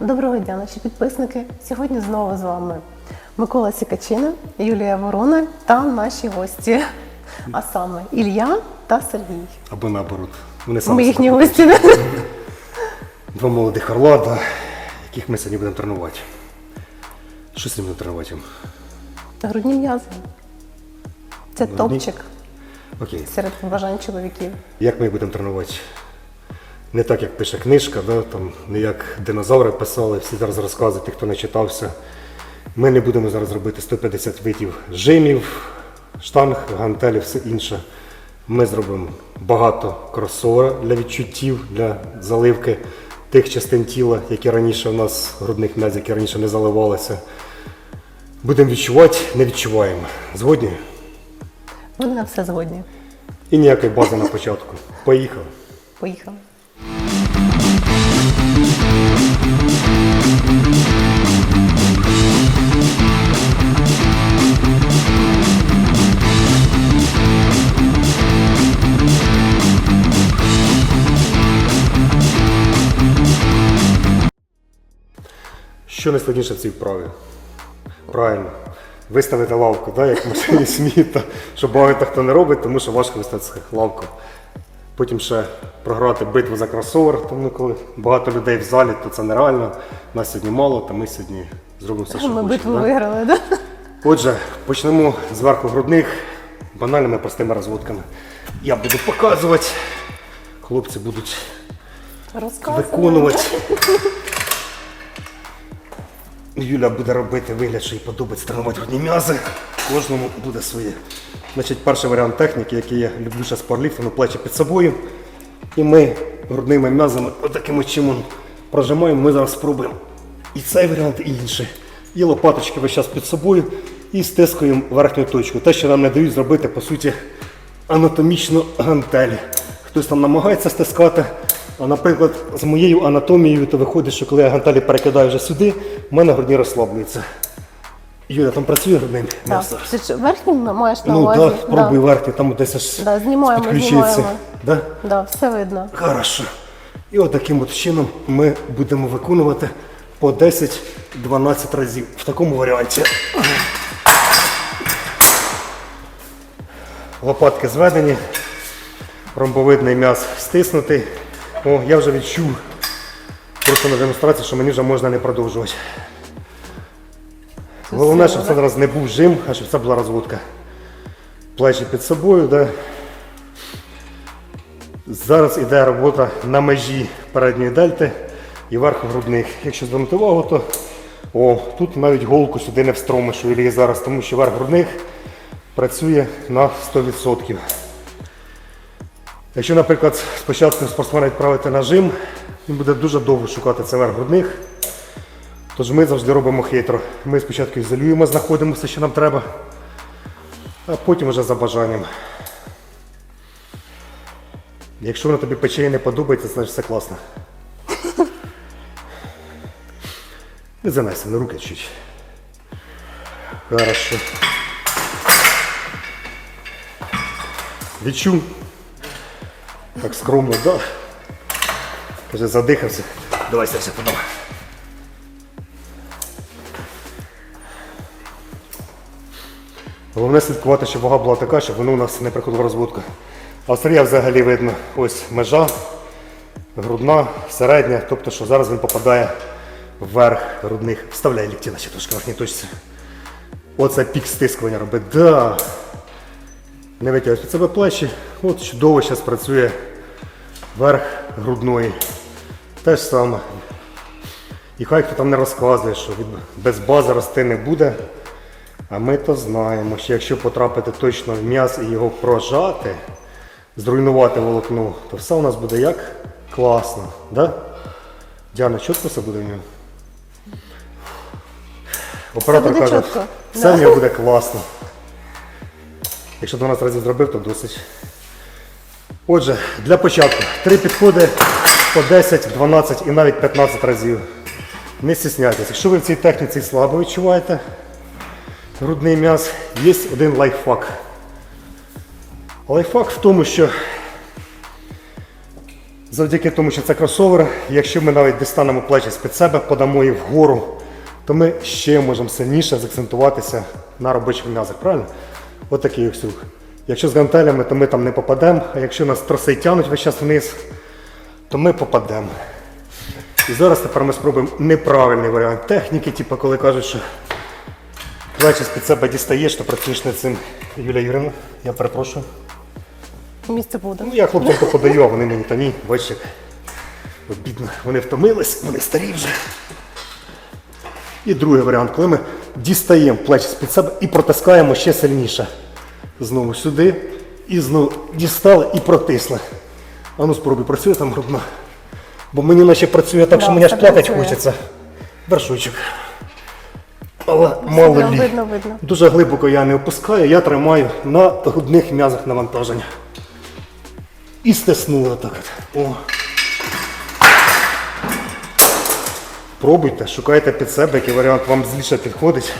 Доброго дня, наші підписники. Сьогодні знову з вами Микола Сікачина, Юлія Ворона та наші гості. А саме Ілля та Сергій. Або наоборот. Вони Ми їхні гості. Два молодих орла, да, яких ми сьогодні будемо тренувати. Що сьогодні будемо тренувати? Грудні м'язи. Це Грудні? топчик Окей. серед побажань чоловіків. Як ми їх будемо тренувати? Не так, як пише книжка, да, там, не як динозаври писали, всі зараз розказують, ті, хто не читався. Ми не будемо зараз робити 150 видів жимів, штанг, гантелів, все інше. Ми зробимо багато кросовера для відчуттів, для заливки тих частин тіла, які раніше у нас, грудних м'язів, які раніше не заливалися. Будемо відчувати, не відчуваємо. Згодні? Вони на все згодні. І ніякої бази на початку. Поїхали. Поїхали. Що найскладніше в цій вправі? Правильно. Виставити лавку, да, як в машині сміта, що багато хто не робить, тому що важко виставити лавку. Потім ще програти битву за кросовер, тому коли багато людей в залі, то це нереально. Нас сьогодні мало, то ми сьогодні зробимо все, що Ми хочемо. битву да? виграли, так? Отже, почнемо зверху грудних банальними простими розводками. Я буду показувати, хлопці будуть виконувати. Юля буде робити вигляд, що їй подобається тренувати грудні м'язи. Кожному буде своє. Значить, перший варіант техніки, який я люблю ще з парліфтингу, плечі під собою. І ми грудними м'язами отаким от чином прожимаємо. Ми зараз спробуємо і цей варіант, і інший. І лопаточки весь час під собою і стискуємо верхню точку. Те, що нам не дають зробити, по суті, анатомічно гантелі. Хтось там намагається стискати. А, наприклад, з моєю анатомією, то виходить, що коли я гантелі перекидаю вже сюди, в мене грудні розслаблюються. Юля, там працює грудним Так. м'ясо? Ти ж верхнім маєш на Ну увазі? так, спробуй верхній, там десь аж Да, знімаємо, підключується. знімаємо. Да? Да, все видно. Хорошо. І от таким от чином ми будемо виконувати по 10-12 разів в такому варіанті. Лопатки зведені, ромбовидний м'яз стиснутий. О, я вже відчув просто на демонстрації, що мені вже можна не продовжувати. Головне, щоб це зараз не був жим, а щоб це була розводка. Плечі під собою, да. Зараз іде робота на межі передньої дельти і верху грудних. Якщо звернути увагу, то о, тут навіть голку сюди не встромиш у Ілії зараз, тому що верх грудних працює на 100%. Якщо, наприклад, спочатку спортсмена відправити на жим, він буде дуже довго шукати цей верх грудних. Тож ми завжди робимо хитро. Ми спочатку ізолюємо, знаходимо все, що нам треба, а потім вже за бажанням. Якщо воно тобі пече і не подобається, значить все класно. Не занайся на руки чуть. Хорошо. Відчув. Так скромно, да. Вже задихався. Давай все подам. Головне слідкувати, щоб вага була така, щоб воно у нас не приходило в розводку. А в взагалі видно ось межа, грудна, середня, тобто що зараз він попадає вверх грудних. Вставляй лікті наче трошки верхній точці. Оце пік стискування робить. Да. Не витягуєш під себе плечі. От чудово зараз працює верх грудної. Те ж саме. І хай хто там не розказує, що без бази рости не буде. А ми то знаємо, що якщо потрапити точно в м'яз і його прожати, зруйнувати волокно, то все у нас буде як класно. Да? Діана, чітко все буде в ньому? Оператор каже, все в нього буде класно. Якщо 12 разів зробив, то досить. Отже, для початку три підходи по 10, 12 і навіть 15 разів. Не стісняйтесь. Якщо ви в цій техніці слабо відчуваєте грудний м'яз, є один лайфхак. Лайфхак в тому, що Завдяки тому, що це кросовер, якщо ми навіть дістанемо плечі з-під себе, подамо їх вгору, то ми ще можемо сильніше закцентуватися на робочих м'язах, правильно? Отакий ось рух. Якщо з гантелями, то ми там не попадемо, а якщо нас троси тягнуть весь час вниз, то ми попадемо. І зараз тепер ми спробуємо неправильний варіант техніки, типу коли кажуть, що плечі з-під себе дістаєш, то працюєш над цим. Юлія Юрівна, я перепрошую. Місце буде. Ну, я хлопцям то подаю, а вони мені та ні, бачиш, як обідно. Вони втомились, вони старі вже. І другий варіант, коли ми дістаємо плечі з-під себе і протискаємо ще сильніше. Знову сюди. І знову дістали і протисли. А ну спробуй, працює там грудно. Бо мені наче працює так, що мені аж плакати хочеться. Вершочок. Але мало лі. видно, видно. Дуже глибоко я не опускаю, я тримаю на грудних м'язах навантаження. І стиснули отак. О. Пробуйте, шукайте під себе, який варіант вам зліше підходить.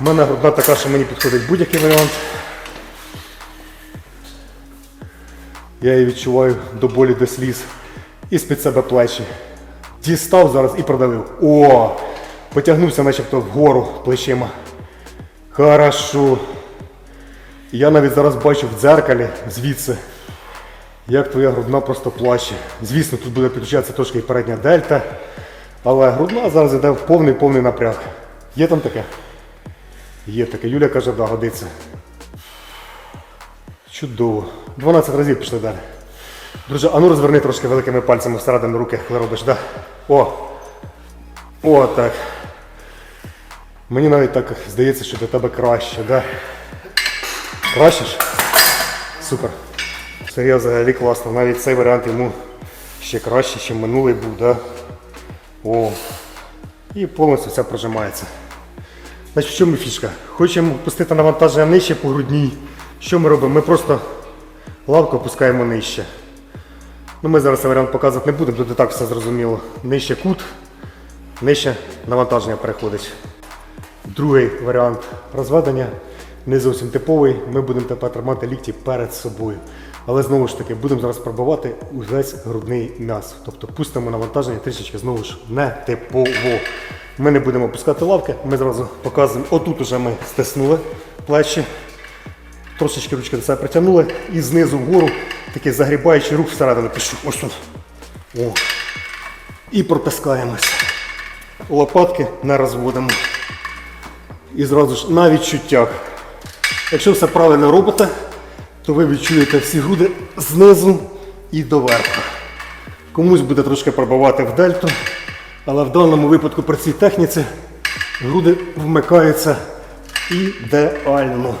У мене грудна така, що мені підходить будь-який варіант. Я її відчуваю до болі, до сліз. І з-під себе плечі. Дістав зараз і продавив. О! Потягнувся начебто вгору плечима. Хорошо. Я навіть зараз бачу в дзеркалі звідси, як твоя грудна просто плаче. Звісно, тут буде підключатися трошки і передня дельта, але грудна зараз йде в повний повний напряг. Є там таке? Є таке. Юля каже, да, годиться. Чудово. 12 разів пішли далі. Друже, а ну розверни трошки великими пальцями всередину руки, коли робиш, да? О! О, так. Мені навіть так здається, що для тебе краще, да? Краще ж? Супер. Сергій взагалі класно. Навіть цей варіант йому ще краще, ніж минулий був, да? О. І повністю все прожимається. Значить, в чому фішка? Хочемо пустити навантаження нижче по грудній. Що ми робимо? Ми просто лавку опускаємо нижче. Ну, ми зараз цей варіант показувати не будемо, тут і так все зрозуміло. Нижче кут, нижче навантаження переходить. Другий варіант розведення не зовсім типовий. Ми будемо тепер тримати лікті перед собою. Але знову ж таки будемо зараз пробувати увесь грудний м'яз. Тобто пустимо навантаження трішечки знову ж не типово. Ми не будемо опускати лавки, ми зразу показуємо. Отут уже ми стиснули плечі, трошечки ручки до себе притягнули і знизу вгору такий загрібаючий рух всередину пішов. Ось тут. О. І протискаємось. Лопатки не розводимо. І зразу ж на відчуттях. Якщо все правильно робите, то ви відчуєте всі груди знизу і доверху. Комусь буде трошки пробивати в дельту, але в даному випадку при цій техніці груди вмикаються ідеально.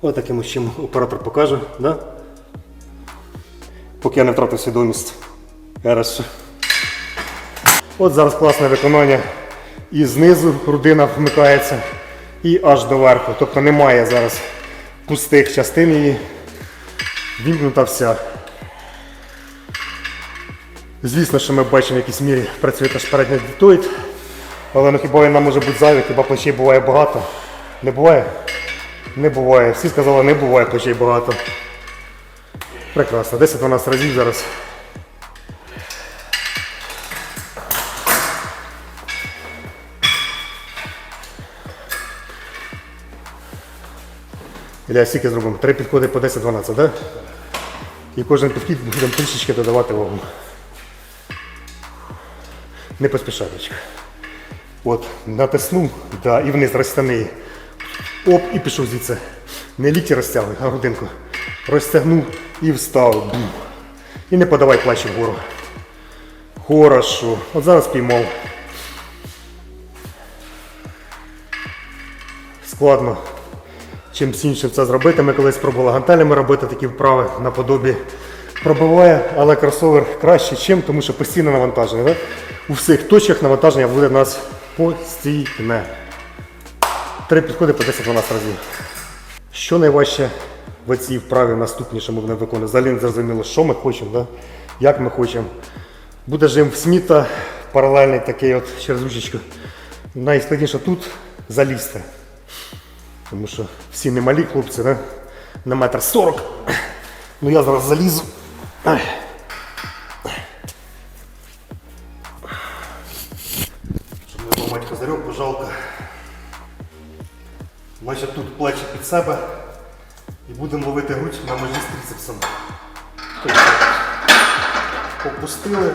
Ось таким чим оператор покаже. Да? Поки я не втратив свідомість. Хорошо. От зараз класне виконання. І знизу грудина вмикається, і аж до верху. Тобто немає зараз пустих частин її. Вімкнута вся. Звісно, що ми бачимо в якійсь мірі працює теж передня дітоїд. Але ну хіба він нам може бути зайвий, хіба плечей буває багато? Не буває? Не буває. Всі сказали, не буває плечей багато. Прекрасно. 10-12 разів зараз. Ілля, скільки зробимо? Три підходи по 10-12, так? Да? І кожен підхід будемо трішечки додавати вагу. Не поспішай. От, натиснув, да, і вниз розтягни. Оп, і пішов звідси. Не лікті розтягуй, а грудинку. Розтягнув і встав. Бум. І не подавай плечі вгору. Хорошо. От зараз піймав. Складно. Чим іншим це зробити. Ми колись пробували гантелями робити такі вправи наподобі. Пробиває, але кросовер краще, чим, тому що постійне навантаження. У всіх точках навантаження буде в нас постійне. Три підходи по 10-12 разів. Що найважче в цій вправі наступні, що ми будемо виконувати? Взагалі не зрозуміло, що ми хочемо, да? як ми хочемо. Буде жим Сміта, паралельний такий от через ручечку. Найскладніше тут залізти. Тому що всі немалі хлопці, да? на метр сорок. Ну я зараз залізу. Щоб не ламати козирьок, бо жалко. Значить тут плечі під себе і будемо ловити грудь на межі з трицепсом. Опустили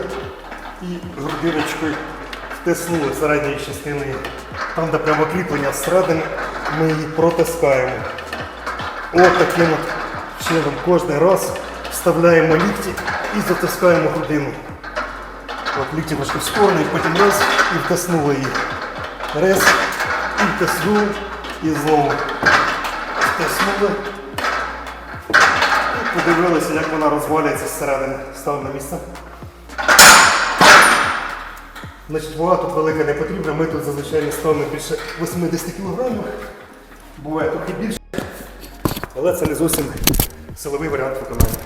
і грудиночкою втиснули середньою частиною. Там, де прямо кріплення зсередини, ми її протискаємо. От таким от чином кожен раз вставляємо лікті і затискаємо грудину. От лікті трошки в сторону, і потім раз і втиснули її. Раз і втиснули, і знову втиснули. І подивилися, як вона розвалюється зсередини. Став на місце. Значить, вага тут велика не потрібна. Ми тут зазвичай ставимо більше 80 кг. Буває трохи більше. Але це не зовсім силовий варіант виконання.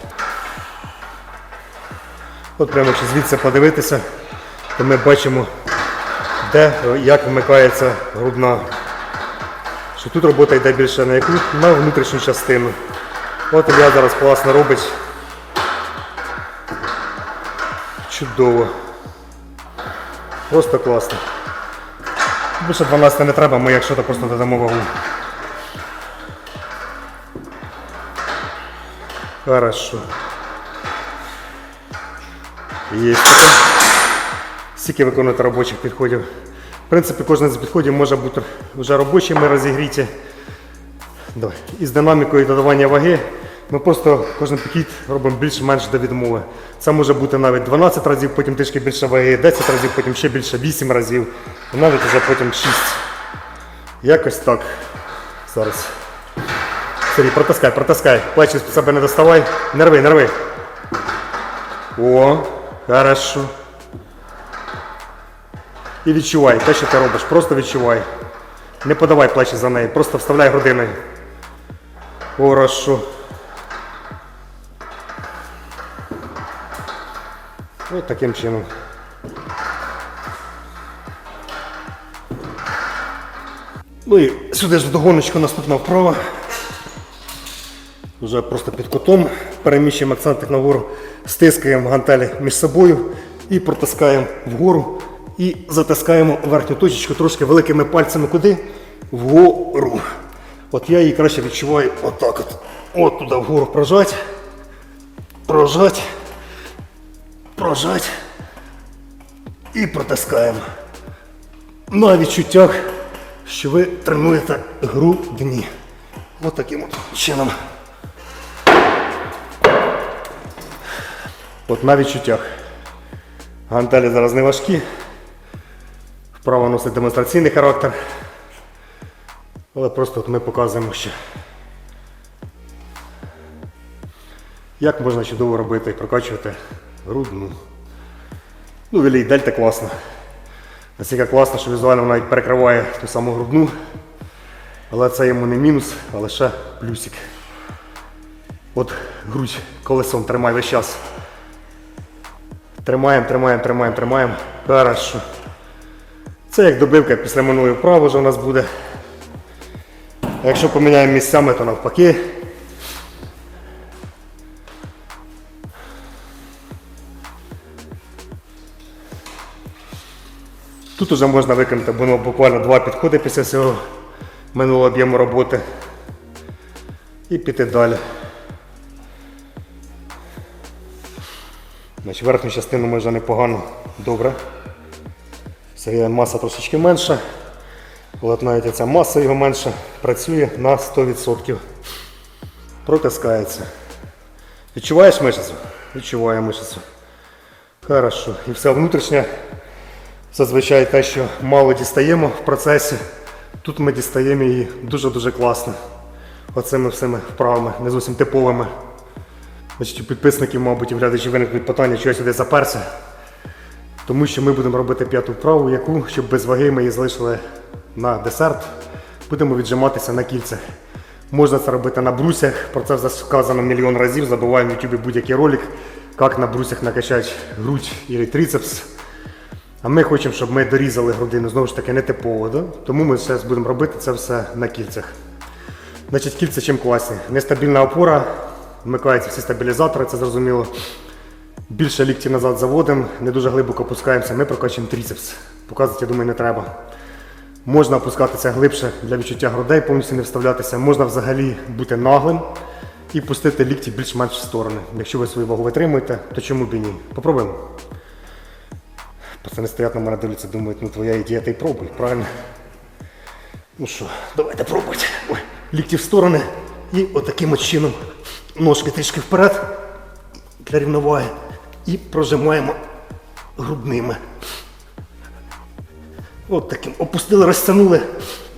От прямо якщо звідси подивитися, то ми бачимо, де як вмикається грудна. Що тут робота йде більше на яку? На внутрішню частину. От Ілля зараз класно робить. Чудово. Просто класно. Більше 12 не треба, ми якщо то просто додамо вагу. Хорошо. Є таке. Виконувати робочих підходів. В принципі, кожен з підходів може бути вже робочими розігріті. Давай. Із динамікою додавання ваги ми просто кожен підхід робимо більш-менш до відмови. Це може бути навіть 12 разів, потім трішки більше ваги, 10 разів, потім ще більше 8 разів, і навіть вже потім 6. Якось так. Зараз. Сергій, протискай, протискай. Плечі з себе не доставай. Не рви, не рви. О, хорошо. І відчувай те, що ти робиш. Просто відчувай. Не подавай плечі за неї, просто вставляй грудиною. Хорошо. Ось таким чином. Ну і сюди ж вдогоночку наступна вправа. Вже просто під кутом переміщуємо акцентик нагору, стискаємо гантелі між собою і протискаємо вгору і затискаємо верхню точечку трошки великими пальцями куди? Вгору. От я її краще відчуваю отак от. От туди вгору прожать. Прожать. Прожать. І протискаємо. На відчуттях, що ви тренуєте грудні. От таким от чином. От на відчуттях. Гантелі зараз не важкі. Вправо носить демонстраційний характер. Але просто от ми показуємо ще. Як можна чудово робити і прокачувати грудну. Ну, вілій дельта класно. Настільки класно, що візуально вона навіть перекриває ту саму грудну. Але це йому не мінус, а лише плюсик. От грудь колесом тримай весь час. Тримаємо, тримаємо, тримаємо, тримаємо. Хорошо. Це як добивка після минулої вправи вже у нас буде. Якщо поміняємо місцями, то навпаки. Тут уже можна виконати було буквально два підходи після цього минулого об'єму роботи. І піти далі. Значить, верхню частину вже непогано добре. Сергія маса трошечки менша. Але навіть ця маса його менша працює на 100%. Протискається. Відчуваєш мишцю? Відчуває мишцю. Хорошо. І все внутрішнє. Зазвичай те, що мало дістаємо в процесі. Тут ми дістаємо її дуже-дуже класно. Оцими всіми вправами, не зовсім типовими. Значить, у підписників, мабуть, і в глядачів виникнуть питання, що я сюди заперся. Тому що ми будемо робити п'яту вправу, яку, щоб без ваги ми її залишили на десерт. Будемо віджиматися на кільцях. Можна це робити на брусях, про це вже сказано мільйон разів. Забуваємо в YouTube будь-який ролик, як на брусях накачати грудь і трицепс. А ми хочемо, щоб ми дорізали грудину, знову ж таки, не типово. Да? Тому ми зараз будемо робити це все на кільцях. Значить, кільця чим класні. Нестабільна опора, вмикаються всі стабілізатори, це зрозуміло. Більше лікті назад заводимо, не дуже глибоко опускаємося, ми прокачуємо тріцепс. Показувати, я думаю, не треба. Можна опускатися глибше для відчуття грудей, повністю не вставлятися. Можна взагалі бути наглим і пустити лікті більш-менш в сторони. Якщо ви свою вагу витримуєте, то чому б і ні? Попробуємо. Пацани стоять на мене дивляться, думають, ну твоя ідея, ти пробуй, правильно? Ну що, давайте пробуйте. Ой, лікті в сторони і отаким от чином ножки трішки вперед для рівноваги і прожимаємо грудними. От таким. Опустили, розтягнули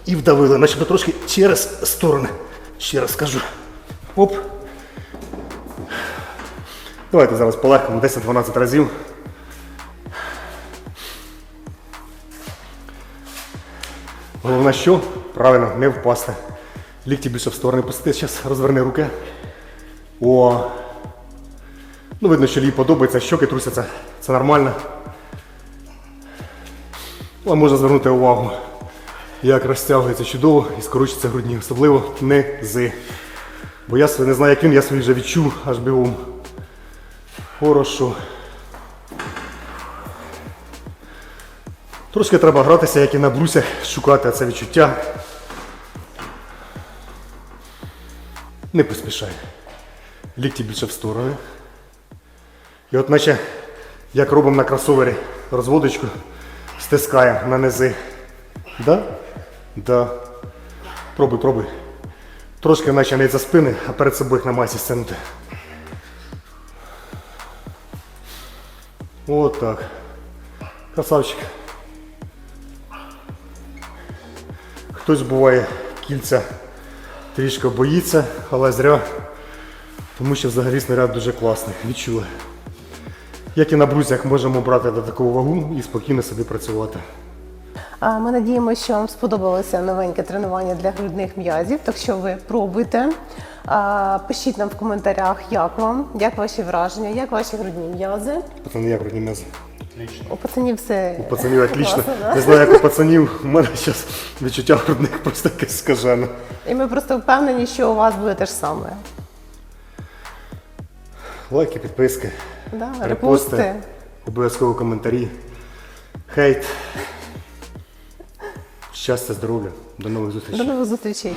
і вдавили. Начебто трошки через сторони. Ще раз кажу. Оп. Давайте зараз полегкому 10-12 разів. Головне, що правильно не впасти. Лікті більше в сторони пусти. Зараз розверни руки. О. Ну, видно, що їй подобається, щоки трусяться. Це нормально. Але можна звернути увагу, як розтягується чудово і скорочується грудні, особливо низи. Бо я не знаю, як він, я свій вже відчув аж бігом. Хорошо. Трошки треба гратися, як і на брусях, шукати це відчуття. Не поспішай. Лікті більше в сторони. І от наче як робимо на кросовері розводочку, стискаємо на низи. Да? Да. Пробуй, пробуй. Трошки наче не за спини, а перед собою їх на масі стягнути. От так. Красавчик. Хтось буває кільця трішки боїться, але зря. Тому що взагалі снаряд дуже класний. Відчули. Як і на брусях можемо брати до таку вагу і спокійно собі працювати. Ми надіємося, що вам сподобалося новеньке тренування для грудних м'язів. Так що ви пробуйте. Пишіть нам в коментарях, як вам, як ваші враження, як ваші грудні м'язи. Пацани, як родні м'язи? У пацанів все У пацанів отлично. класно, да? Не знаю, як у пацанів. У мене зараз відчуття грудних просто якесь скажене. І ми просто впевнені, що у вас буде те ж саме. Лайки, підписки, Да, репости, репости. обов'язково коментарі, хейт. Щастя, здоров'я. До нових зустрічей. До нових зустрічей.